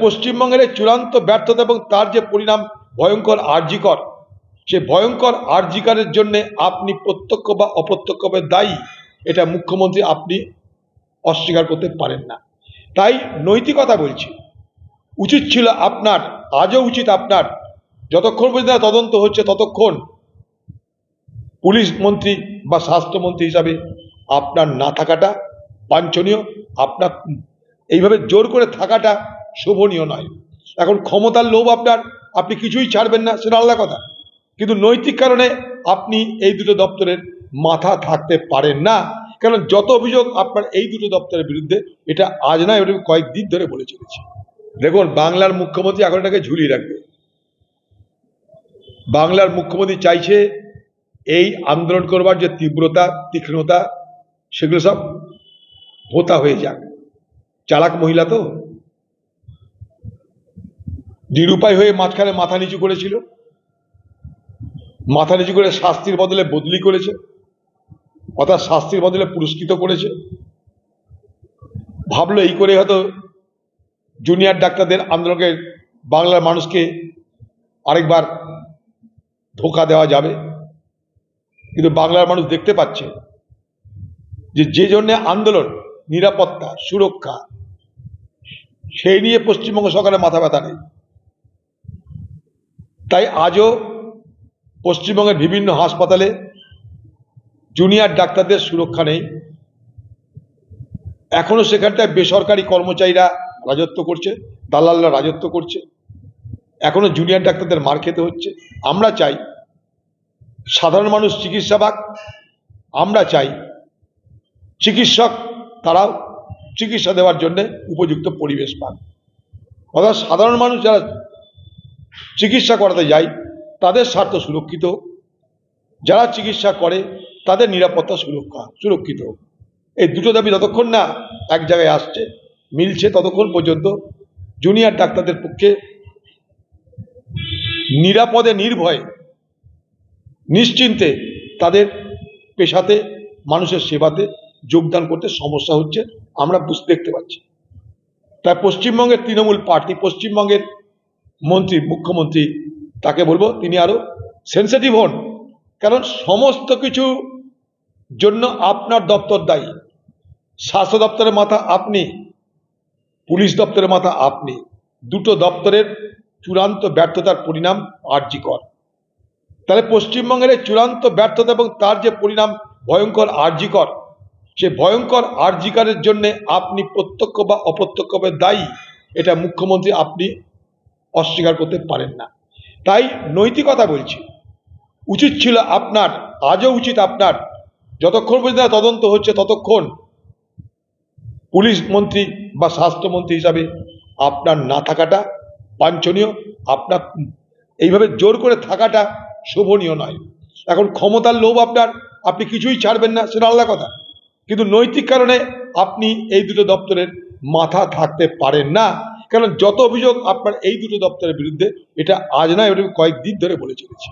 পশ্চিমবঙ্গের চূড়ান্ত ব্যর্থতা এবং তার যে পরিণাম ভয়ঙ্কর আর্জিকর, সে ভয়ঙ্কর আর্জিকারের জন্য আপনি প্রত্যক্ষ বা অপ্রত্যক্ষভাবে দায়ী, এটা মুখ্যমন্ত্রী আপনি অস্বীকার করতে পারেন না। তাই নৈতিকতা বলছি। উচিত ছিল আপনার, আজও উচিত আপনার, যতক্ষণ পর্যন্ত তদন্ত হচ্ছে ততক্ষণ পুলিশ মন্ত্রী বা স্বাস্থ্যমন্ত্রী হিসাবে আপনার না থাকাটা বাঞ্ছনীয়, আপনার এইভাবে জোর করে থাকাটা শোভনীয় নয়। এখন ক্ষমতার লোভ আপনার, আপনি কিছুই ছাড়বেন না, সেটা আলাদা কথা। কিন্তু নৈতিক কারণে আপনি এই দুটো দপ্তরের মাথা থাকতে পারেন না। কারণ যত অভিযোগ আপনার এই দুটো দপ্তরের বিরুদ্ধে, এটা আজ নয় ওটা কয়েকদিন ধরে বলে চলেছি। দেখুন, বাংলার মুখ্যমন্ত্রী এখন এটাকে ঝুলিয়ে রাখবে। বাংলার মুখ্যমন্ত্রী চাইছে এই আন্দোলন করবার যে তীব্রতা, তীক্ষ্ণতা, সেগুলো সব ভোতা হয়ে যাক। চালাক মহিলা তো। নিরুপায় হয়ে মাঝখানে মাথা নিচু করেছিল। মাথা নিচু করে শাস্তির বদলে বদলি করেছে। অর্থাৎ শাস্তির বদলে পুরস্কৃত করেছে। ভাবলো এই করে হয়তো জুনিয়র ডাক্তারদের আন্দোলনকে বাংলার মানুষকে আরেকবার ধোকা দেওয়া যাবে। কিন্তু বাংলার মানুষ দেখতে পাচ্ছে যে যে জন্য আন্দোলন, নিরাপত্তা, সুরক্ষা, সেই নিয়ে পশ্চিমবঙ্গ সরকারের মাথা ব্যথা নেই। তাই আজও পশ্চিমবঙ্গের বিভিন্ন হাসপাতালে জুনিয়র ডাক্তারদের সুরক্ষা নেই। এখনও সেখানটায় বেসরকারি কর্মচারীরা রাজত্ব করছে, দালালরা রাজত্ব করছে। এখনও জুনিয়র ডাক্তারদের মার খেতে হচ্ছে। আমরা চাই সাধারণ মানুষ চিকিৎসা পাক, আমরা চাই চিকিৎসক তারাও চিকিৎসা দেওয়ার জন্যে উপযুক্ত পরিবেশ পান অর্থাৎ সাধারণ মানুষ যারা চিকিৎসা করাতে যায় তাদের স্বার্থ সুরক্ষিত যারা চিকিৎসা করে, তাদের নিরাপত্তা সুরক্ষা, সুরক্ষিত এই দুটো দাবি যতক্ষণ না এক জায়গায় আসছে, মিলছে ততক্ষণ পর্যন্ত জুনিয়র ডাক্তারদের পক্ষে নিরাপদে, নির্ভয়ে, নিশ্চিন্তে তাদের পেশাতে, মানুষের সেবাতে যোগদান করতে সমস্যা হচ্ছে, আমরা বুঝতে দেখতে পাচ্ছি। তাই পশ্চিমবঙ্গের তৃণমূল পার্টি, পশ্চিমবঙ্গের মন্ত্রী, মুখ্যমন্ত্রী, তাকে বলব তিনি আরও সেন্সিটিভ হন। কারণ সমস্ত কিছু জন্য আপনার দপ্তর দায়ী। স্বাস্থ্য দপ্তরের মাথা আপনি, পুলিশ দপ্তরের মাথা আপনি। দুটো দপ্তরের চূড়ান্ত ব্যর্থতার পরিণাম আর্জিকর। তাহলে পশ্চিমবঙ্গের এই চূড়ান্ত ব্যর্থতা এবং তার যে পরিণাম ভয়ঙ্কর আর্জিকর, সে ভয়ঙ্কর আর্জিকারের জন্য আপনি প্রত্যক্ষ বা অপ্রত্যক্ষভাবে দায়ী। এটা মুখ্যমন্ত্রী, আপনি অস্বীকার করতে পারেন না। তাই নৈতিকতা বলছি। উচিত ছিল আপনার, আজও উচিত আপনার, যতক্ষণ পর্যন্ত তদন্ত হচ্ছে ততক্ষণ পুলিশ মন্ত্রী বা স্বাস্থ্যমন্ত্রী হিসাবে আপনার না থাকাটা বাঞ্ছনীয়, আপনার এইভাবে জোর করে থাকাটা শোভনীয় নয়। এখন ক্ষমতার লোভ আপনার, আপনি কিছুই ছাড়বেন না, সেটা আলাদা কথা। কিন্তু নৈতিক কারণে আপনি এই দুটো দপ্তরের মাথা থাকতে পারেন না। কারণ যত অভিযোগ আপনার এই দুটো দপ্তরের বিরুদ্ধে, এটা আজ নয়, এটা কয়েকদিন ধরে বলে চলেছি।